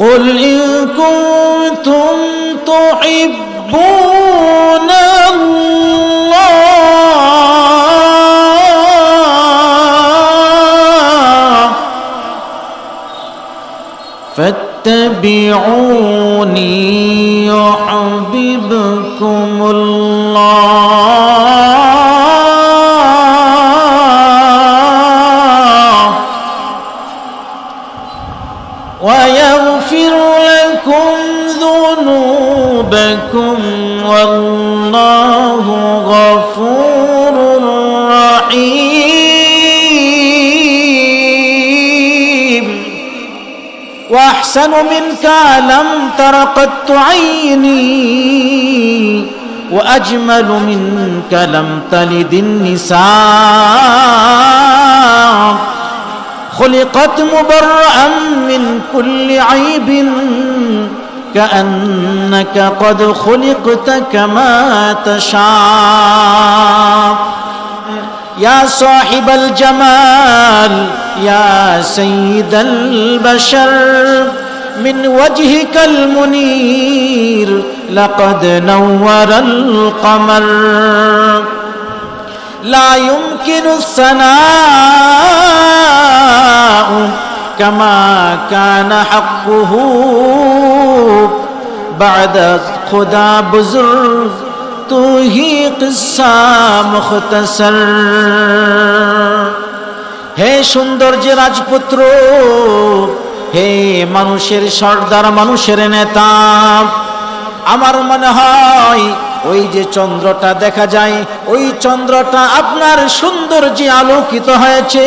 قل إن كنتم تحبون الله فاتبعوني ذنوبكم والله غفور رحيم. وأحسن منك لم تر قط عيني وأجمل منك لم تلد النساء. خلقت مبرأ من كل عيب كأنك قد خلقت كما تشاء. يا صاحب الجمال يا سيد البشر من وجهك المنير لقد نور القمر. لا يمكن الثناء كما كان حقه بعد خدا بزرگ تو ہی قصہ مختصر۔ হে সৌন্দর্যে রাজপুত্র, হে মানুষের সর্দার, মানুষের নেতা, আমার মনে হয় ওই যে চন্দ্রটা দেখা যায়, ওই চন্দ্রটা আপনার সৌন্দর্যে আলোকিত হয়েছে।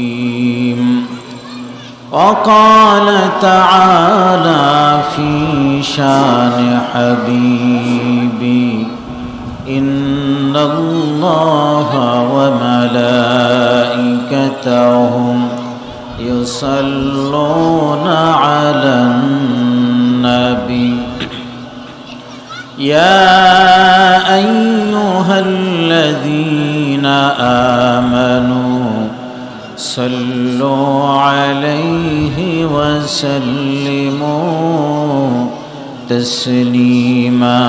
وقال تعالى في شان حبيبي إن الله وملائكته يصلون على النبي. يا أيها الذين آمنوا صلوا عليه وسلموا. تسليما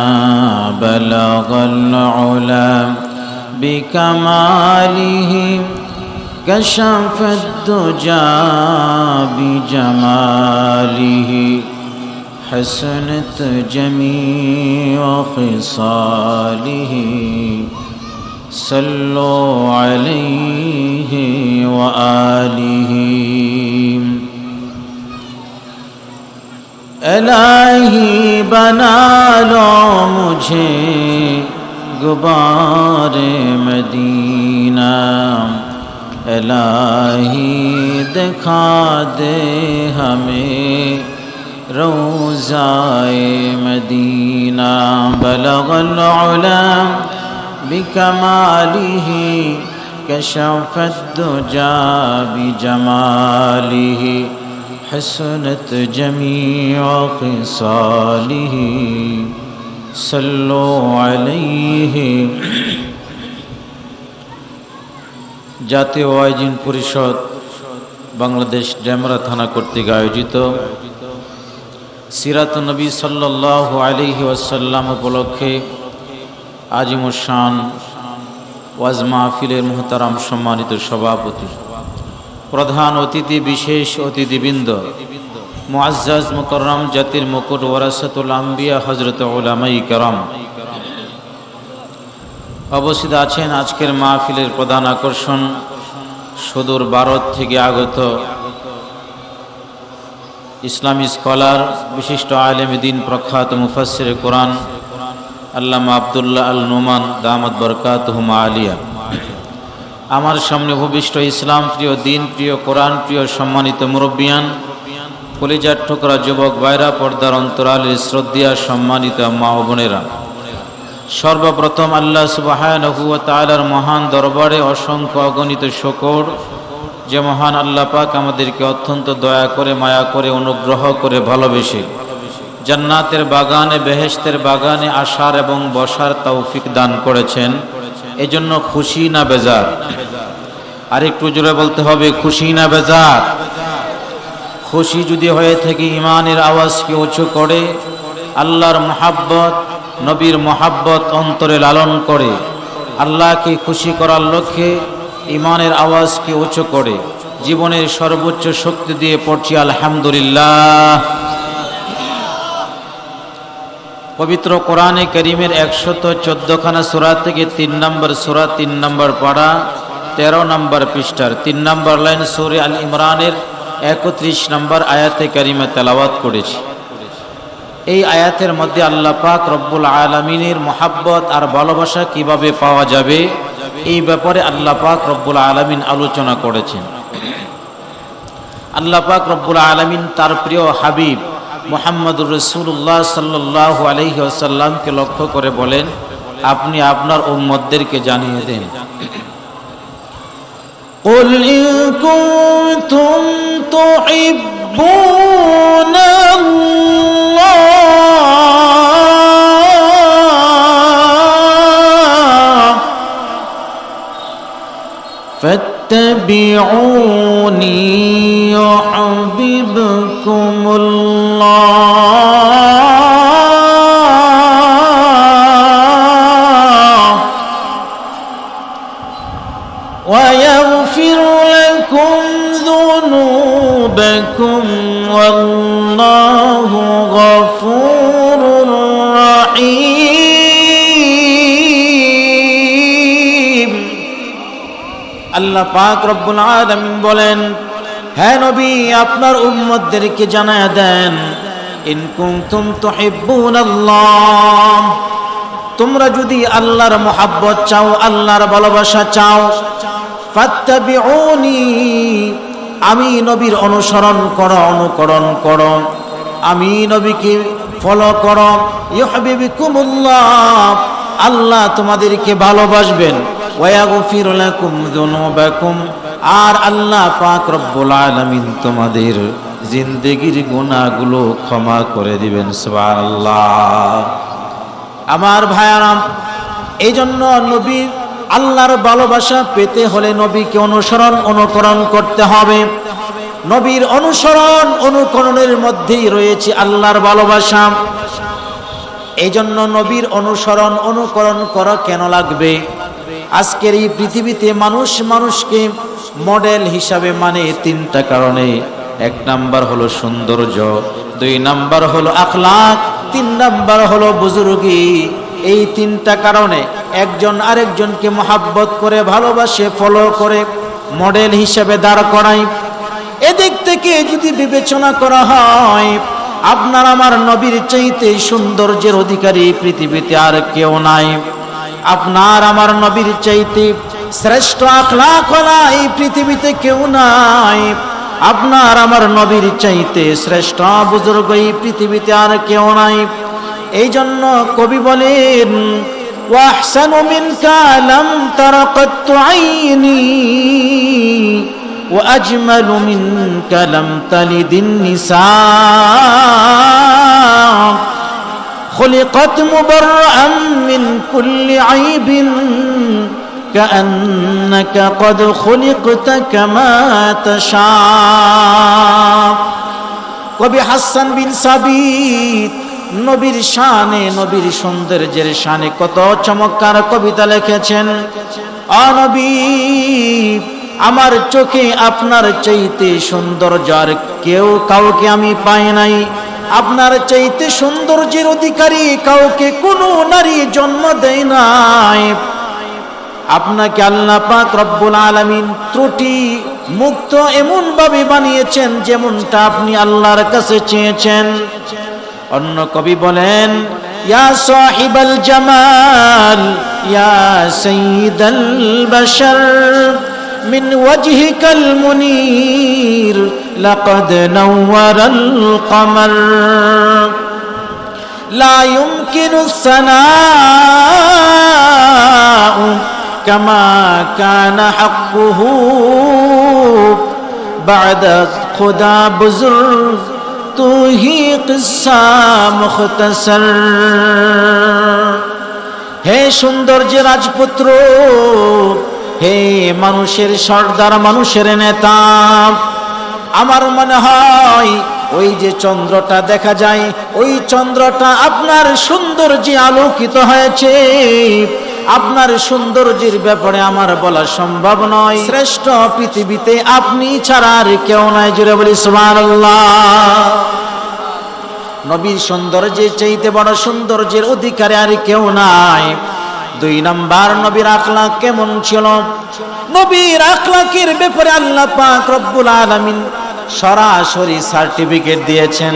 بلغ العلا بكماله. كشف الدجى بجماله. حسنت جميع خصاله. صلوا عليه وآله. الہی بنا لو مجھے غبار مدینہ. الہی دکھا دے ہمیں روزائے مدینہ. بلغ العلا بكماله كشف الدجى بجماله حسنت جميع خصاله صلوا عليه জাতীয় আয়োজন পরিষদ বাংলাদেশ ডেমরা থানা কর্তৃক আয়োজিত সিরাত নবী সাল্লাহ আলিহি ওয়াসাল্লাম উপলক্ষে আজিমুসান ওয়াজ মাহফিলের মোহতারাম সম্মানিত সভাপতি, প্রধান অতিথি, বিশেষ অতিথিবৃন্দ, মুআজ্জাজ মুকররম জাতির মুকুট ওয়ারাসাতুল আম্বিয়া হজরত ওলামাই করম অবস্থিত আছেন আজকের মাহফিলের প্রধান আকর্ষণ সুদূর ভারত থেকে আগত ইসলামী স্কলার, বিশিষ্ট আলেম, দিন প্রখ্যাত মুফাসির কোরআন আল্লামা আবদুল্লাহ আল নোমান দামদ বরকাত হুমা আলিয়া। আমার সামনে ভূমিষ্ঠ ইসলাম প্রিয়, দিন প্রিয়, কোরআন প্রিয়, সম্মানিত মুরব্বিয়ান, কলিজার ঠোকরা যুবক বাইরা পর্দার অন্তরালের শ্রদ্ধা সম্মানিত মা বোনেরা। সর্বপ্রথম আল্লাহ তালার মহান দরবারে অসংখ্য অগণিত শকর, যে মহান আল্লাহ পাক আমাদেরকে অত্যন্ত দয়া করে, মায়া করে, অনুগ্রহ করে ভালোবেসে। জান্নাতের বাগানে, বেহেশতের বাগানে আসার এবং বসার তৌফিক দান করেছেন। এজন্য খুশি না বেজার? আর একটু জোরে বলতে হবে, খুশি না বেজার? খুশি যদি হয়ে থাকে ইমানের আওয়াজকে উঁচু করে, আল্লাহর মহাব্বত, নবীর মহাব্বত অন্তরে লালন করে, আল্লাহকে খুশি করার লক্ষ্যে ইমানের আওয়াজকে উঁচু করে, জীবনের সর্বোচ্চ শক্তি দিয়ে পড়ছি, আলহামদুলিল্লাহ। পবিত্র কোরআনে করিমের একশত চোদ্দখানা সুরা থেকে তিন নম্বর সুরা, তিন নম্বর পাড়া, তেরো নম্বর পৃষ্ঠার, তিন নম্বর লাইন সুরে আল ইমরানের একত্রিশ নম্বর আয়াতে করিমে তেলাওয়াত করেছি। এই আয়াতের মধ্যে আল্লাহ পাক রব্বুল আলমিনের মোহাব্বত আর ভালোবাসা কীভাবে পাওয়া যাবে, এই ব্যাপারে আল্লাহ পাক রব্বুল আলমিন আলোচনা করেছেন। আল্লাহ পাক রব্বুল আলমিন তার প্রিয় হাবিব মোহাম্মদুর রসুল্লাহ সাল্লাহ আলহি আসাল্লামকে লক্ষ্য করে বলেন আপনি আপনার উম্মদদেরকে জানিয়ে দেন قل إن كنتم تحبون الله فاتبعوني يحببكم الله আল্লাহ পাক রব্বুল আলামিন বলেন হ্যাঁ নবী, আপনার উম্মতদেরকে জানায় দেন, ইন কুনতুম তুহিব্বুনাল্লাহ তোমরা যদি আল্লাহর মোহাব্বত চাও, আল্লাহর ভালোবাসা চাও আমি নবীর অনুসরণ করো, অনুকরণ করো, আমি নবীকে ফলো করো ইউহিবিকুমুল্লাহ আল্লাহ তোমাদেরকে ভালোবাসবেন। ওয়াগফির লাকুম যুনুবাকুম। আর আল্লাহ পাক রব্বুল আলামিন তোমাদের জিন্দেগির গুনাহগুলো ক্ষমা করে দিবেন, সুবহানাল্লাহ। আমার ভাইয়ারাম এই জন্য নবীর আল্লাহর ভালোবাসা পেতে হলে নবীকে অনুসরণ, অনুকরণ করতে হবে। নবীর অনুসরণ, অনুকরণের মধ্যেই রয়েছে আল্লাহর ভালোবাসা। এই জন্য নবীর অনুসরণ, অনুকরণ করা কেন লাগবে? আজকের এই পৃথিবীতে মানুষ মানুষকে মডেল হিসাবে মানে তিনটা কারণে। এক নাম্বার হলো সৌন্দর্য, দুই নাম্বার হলো আখলাক, তিন নাম্বার হলো বুজুর্গি। এই তিনটা কারণে একজন আরেকজনকে মহাব্বত করে, ভালোবাসে ফলো করে, মডেল হিসাবে দাঁড় করায়। এদিক থেকে যদি বিবেচনা করা হয়, আপনার আমার নবীর চাইতে সৌন্দর্যের অধিকারী পৃথিবীতে আর কেউ নাই। আপনার আমার নবীর চাইতে শ্রেষ্ঠ আখলাক এই পৃথিবীতে কেউ নাই আপনার আমার নবীর চাইতে শ্রেষ্ঠ বুজুর্গ এই পৃথিবীতে আর কেউ নাই এই জন্য কবি বলেন ওয়াহসানু মিনকা লাম তারা কত্তু আইনি وأجمل منك لم تلد النساء خلقت مبرأ من كل عيب كأنك قد خلقت كما تشاء কবি হাসান বিন সাবিত নবীর শানে নবীর সৌন্দর্যের শানে কত চমৎকার কবিতা লিখেছেন অনবী আমার চোখে আপনার চাইতে সৌন্দর্য আর কেউ কাউকে আমি পাই নাই আপনার চাইতে সৌন্দর্যের অধিকারী কাউকে কোনো নারী জন্ম দেয় নাই। আপনাকে আল্লাহ পাক রব্বুল আলমিন ত্রুটি মুক্ত এমনভাবে বানিয়েছেন যেমনটা আপনি আল্লাহর কাছে চেয়েছেন। অন্য কবি বলেন, ইয়া সাহিবাল জামাল, ইয়া সঈদাল বাশার, মিন ওয়াজহিকাল মুনির لقد نور القمر لا يمكن الثناء كما كان حقه بعد خدا بزرگ تو ہی قصہ مختصر হে সৌন্দর্য রাজপুত্র হে মানুষের সর্দার মানুষের নেতা আমার মনে হয় ওই যে চন্দ্রটা দেখা যায়, ওই চন্দ্রটা আপনার সৌন্দর্যে আলোকিত হয়েছে। আপনার সৌন্দর্যের ব্যাপারে আমার বলা সম্ভব নয়। শ্রেষ্ঠ পৃথিবীতে আপনি ছাড়া আর কেউ নাই জুড়ে বলি সুবহানাল্লাহ। নবীর সৌন্দর্যের চাইতে বড় সৌন্দর্যের অধিকারে আর কেউ নাই। দুই নাম্বার, নবীর আখলাক কেমন ছিল? নবীর আখলাকের ব্যাপারে আল্লাহ পাক রব্বুল আলামিন সরাসরি সার্টিফিকেট দিয়েছেন।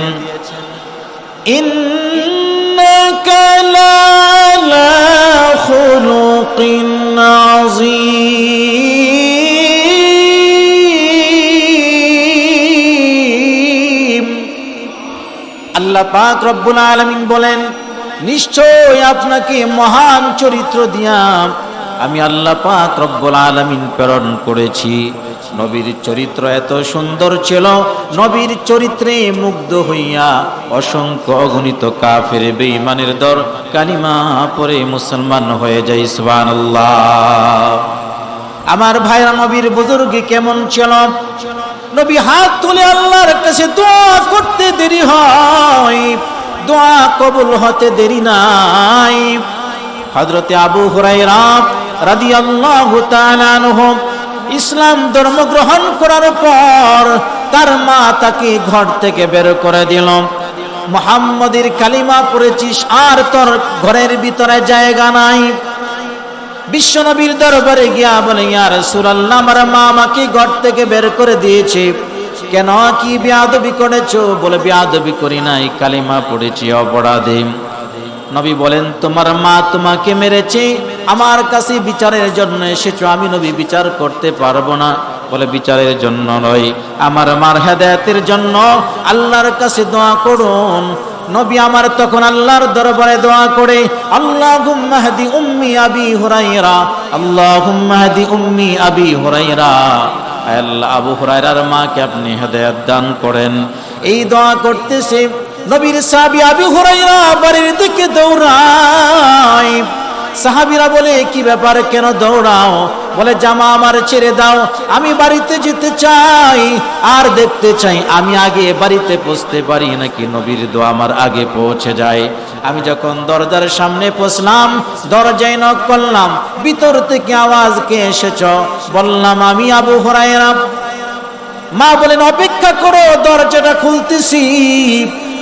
আল্লাহ পাক রব্বুল আলমিন বলেন নিশ্চয় আপনাকে মহান চরিত্র দিয়া আমি আল্লাহ পাক রব্বুল আলামিন প্রেরণ করেছি। নবীর চরিত্র এত সুন্দর ছিল, নবীর চরিত্রে মুগ্ধ হইয়া অসংখ্য অগণিত কাফের বেঈমানের দর কালিমা পরে মুসলমান হয়ে যায়, সুবহানাল্লাহ। আমার ভাইরা নবীর বুজুর্গে কেমন ছিল? নবী হাত তুলে আল্লাহর কাছে দোয়া করতে দেরি হয়, দোয়া কবুল হতে দেরি নাই। হযরতে আবু হুরায়রা ইসলাম ধর্ম গ্রহণ করার পর তার মা তাকে ঘর থেকে বের করে দিল। মুহাম্মদের কালিমা পড়েছিস, আর তোর ঘরের ভিতরে জায়গা নাই। বিশ্বনবীর দরবারে গিয়া বলে, ইয়া রাসূলুল্লাহ, আমার মা আমাকে ঘর থেকে বের করে দিয়েছে। কেন কি বিয়াদবি করেছ? বলে, বিয়াদবি করি নাই, কালিমা পড়েছি অপরাধে। নবী বলেন, তোমার মা তোমাকে মেরেছে আমার কাছে বিচারের জন্য এসেছ, আমি নবী বিচার করতে পারব না। বলে, বিচারের জন্য নয়, আমার মার হেদায়েতের জন্য আল্লাহর কাছে দোয়া করুন। নবী আমার তখন আল্লাহর দরবারে দোয়া করে, আল্লাহুম্মা হাদি উম্মি আবি হুরায়রা, আল্লাহুম্মা হাদি উম্মি আবি হুরায়রা। আয় আল্লাহ, আবু হুরায়রার মাকে আপনি হেদায়েত দান করেন। এই দোয়া করতেছে নবীর সাহাবী আবি হুরায়রা বাড়ির দিকে দৌড়ায়। সাহাবিরা বলে, কি ব্যাপার? কেন দৌড়াও? বলে, জামা আমার ছেড়ে দাও, আমি বাড়িতে যেতে চাই, আর দেখতে চাই, আমি আগে বাড়িতে পৌঁছতে পারি নাকি নবীর দোয়া আমার আগে পৌঁছে যায়? আমি যখন দরজার সামনে পৌঁছলাম, দরজায় নক করলাম ভিতর থেকে আওয়াজ কে এসেছ? বললাম, আমি আবু হরাইরা মা বলেন, অপেক্ষা করো, দরজাটা খুলতেছি।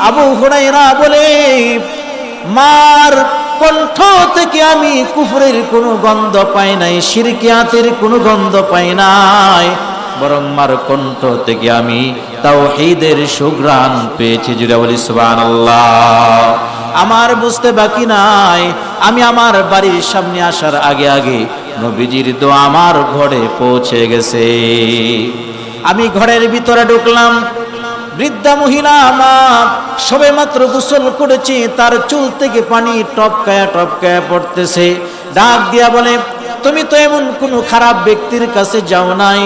আবু হুরাইরা বলে, মার কণ্ঠ থেকে আমি কুফরের কোনো গন্ধ পাই নাই শিরকিয়াতের কোনো গন্ধ পাই নাই, বরং মার কণ্ঠ থেকে আমি তাও হেদের সুগ্রাণ পেয়েছি। জুড়ে বলি সুবান আমার বুঝতে বাকি নাই, আমি আমার বাড়ির সামনে আসার আগে আগে নবীজির দো আমার ঘরে পৌঁছে গেছে। আমি ঘরের ভিতরে ঢুকলাম বৃদ্ধা মহিলা মা সবে মাত্র গোসল করেছে, তার চুল থেকে পানি টপকায়া টপকায়া পড়তেছে। ডাক দিয়া বলে, তুমি তো এমন কোনো খারাপ ব্যক্তির কাছে যাও নাই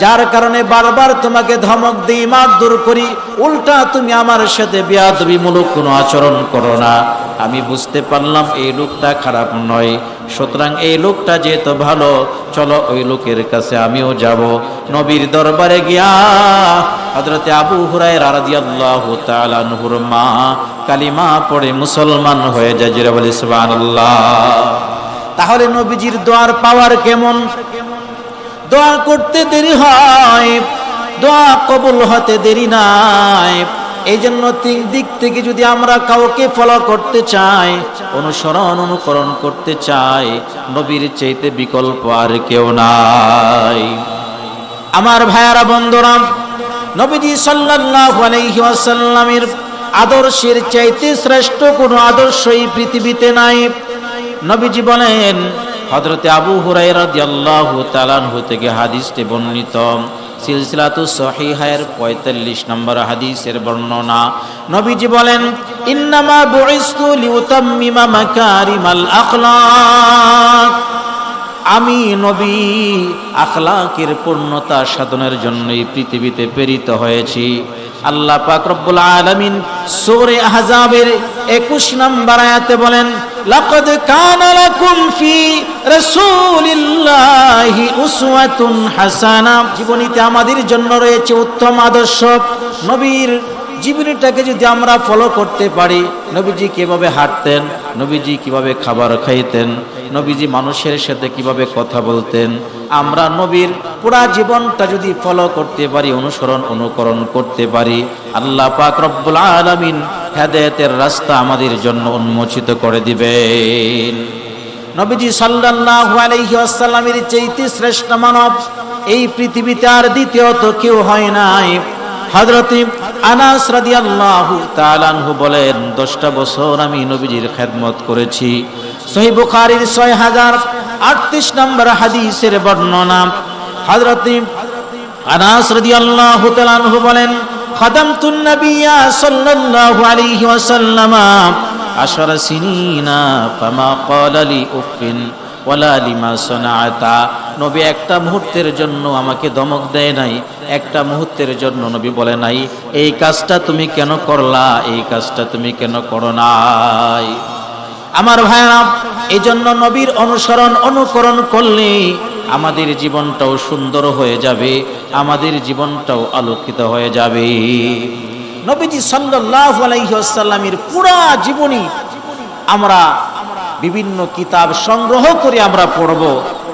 যার কারণে বারবার তোমাকে ধমক দিই মার দূর করি। উল্টা তুমি আমার সাথে বেয়াদবিমূলক কোনো আচরণ করো না। আমি বুঝতে পারলাম এই লোকটা খারাপ নয়। সুতরাং এই লোকটা যেহেতু ভালো, চলো ওই লোকের কাছে আমিও যাব। নবীর দরবারে গিয়া হজরতে আবু হুরায় রাদিয়াল্লাহু তাআলা নুহুর মা কালিমা পড়ে মুসলমান হয়ে যায়। জিরা বলি তাহলে নবীজির দোয়ার পাওয়ার কেমন? দোয়া করতে দেরি হয়, দোয়া কবুল হতে দেরি নাই। এই জন্য তিন দিক থেকে যদি আমরা কাউকে ফলো করতে চাই, অনুসরণ অনুকরণ করতে চাই, নবীর চাইতে বিকল্প আর কেউ নাই। আমার ভাইয়ারা বন্ধুরা, নবীজি সাল্লাল্লাহু আলাইহি ওয়াসাল্লামের আদর্শের চাইতে শ্রেষ্ঠ কোনো আদর্শ এই পৃথিবীতে নাই। নবীজি বলেন হযরতে আবু হুরায়রা রাদিয়াল্লাহু তাআলা আনহু থেকে হাদিসটি বর্ণিত। সিলসিলাতু সহিহায়ের 45 নম্বর হাদিসের বর্ণনা। নবীজি বলেন, ইন্নামা বুইস্তু লিউতাম্মিমা মাকারিমাল আখলাক। আমি নবী আখলাকের পূর্ণতা সাধনের জন্য এই পৃথিবীতে প্রেরিত হয়েছি। আল্লাহ পাক রব্বুল আলামিন সূরা আহজাবের 21 নম্বর আয়াতে বলেন, লাকাদ কানা লাকুম ফি রাসূলিল্লাহি উসওয়াতুন হাসানা। জীবনীতে আমাদের জন্য রয়েছে উত্তম আদর্শ। নবীর জীবনীটাকে যদি আমরা ফলো করতে পারি, নবীজি কীভাবে হাঁটতেন, নবীজি কীভাবে খাবার খাইতেন, নবীজি মানুষের সাথে কীভাবে কথা বলতেন, আমরা নবীর পুরা জীবনটা যদি ফলো করতে পারি, অনুসরণ, অনুকরণ করতে পারি, আল্লাহ পাক রব্বুল আলামিন হেদায়েতের রাস্তা আমাদের জন্য উন্মোচিত করে দিবেন। নবীজি সাল্লাল্লাহু আলাইহি ওয়াসাল্লামের চাইতে শ্রেষ্ঠ মানব, এই পৃথিবীতে আর দ্বিতীয়ত কেউ হয় নাই। হযরতে আনাস রাদিয়াল্লাহু তাআলা আনহু বলেন 10টা বছর আমি নবীজির খেদমত করেছি। সহিহ বুখারীর 6038 নম্বর হাদিসের বর্ণনা। হযরতে আনাস রাদিয়াল্লাহু তাআলা আনহু বলেন, খাদামতুন নাবিয়্যা সাল্লাল্লাহু আলাইহি ওয়াসাল্লাম আশার সিনিনা ফামা ক্বালা লি উফিন ওয়ালা লিমা সানাআতা। নবী একটা মুহূর্তের জন্য আমাকে দমক দেয় নাই, একটা মুহূর্তের জন্য নবী বলে নাই, এই কাজটা তুমি কেন করলা? এই কাজটা তুমি কেন করো নাই? আমার ভাইরা এই জন্য নবীর অনুসরণ, অনুকরণ করলে আমাদের জীবনটাও সুন্দর হয়ে যাবে, আমাদের জীবনটাও আলোকিত হয়ে যাবে। নবীজি সাল্লাল্লাহু আলাইহি ওয়াসাল্লামের পুরা জীবনী আমরা বিভিন্ন কিতাব সংগ্রহ করে আমরা পড়ব,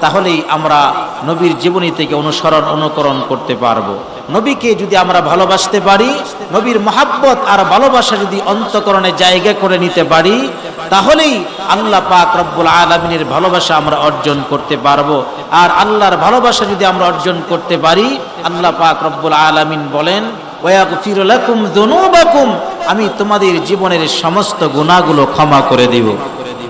তাহলেই আমরা নবীর জীবনী থেকে অনুসরণ, অনুকরণ করতে পারব। নবীকে যদি আমরা ভালোবাসতে পারি, নবীর মহাব্বত আর ভালোবাসা যদি অন্তকরণে জায়গা করে নিতে পারি, তাহলেই আল্লাহ পাক রব্বুল আলমিনের ভালোবাসা আমরা অর্জন করতে পারব। আর আল্লাহর ভালোবাসা যদি আমরা অর্জন করতে পারি, আল্লাহ পাক রব্বুল আলমিন বলেন আমি তোমাদের জীবনের সমস্ত গুণাগুলো ক্ষমা করে দেব।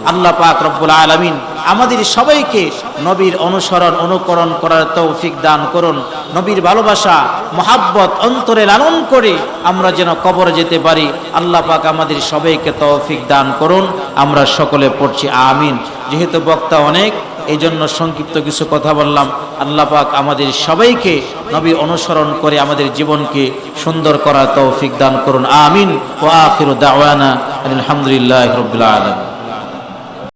আল্লাহ পাক রব্বুল আলামিন আমাদের সবাইকে নবীর অনুসরণ, অনুকরণ করার তৌফিক দান করুন। নবীর ভালোবাসা, মহাব্বত অন্তরে লালন করে আমরা যেন কবর যেতে পারি। আল্লাহ পাক আমাদের সবাইকে তৌফিক দান করুন। আমরা সকলে পড়ছি আমিন। যেহেতু বক্তা অনেক এই জন্য সংক্ষিপ্ত কিছু কথা বললাম। আল্লাহ পাক আমাদের সবাইকে নবী অনুসরণ করে আমাদের জীবনকে সুন্দর করার তৌফিক দান করুন। আমিন। ও আখির দাওয়ানা আলহামদুলিল্লাহ রবিল আলম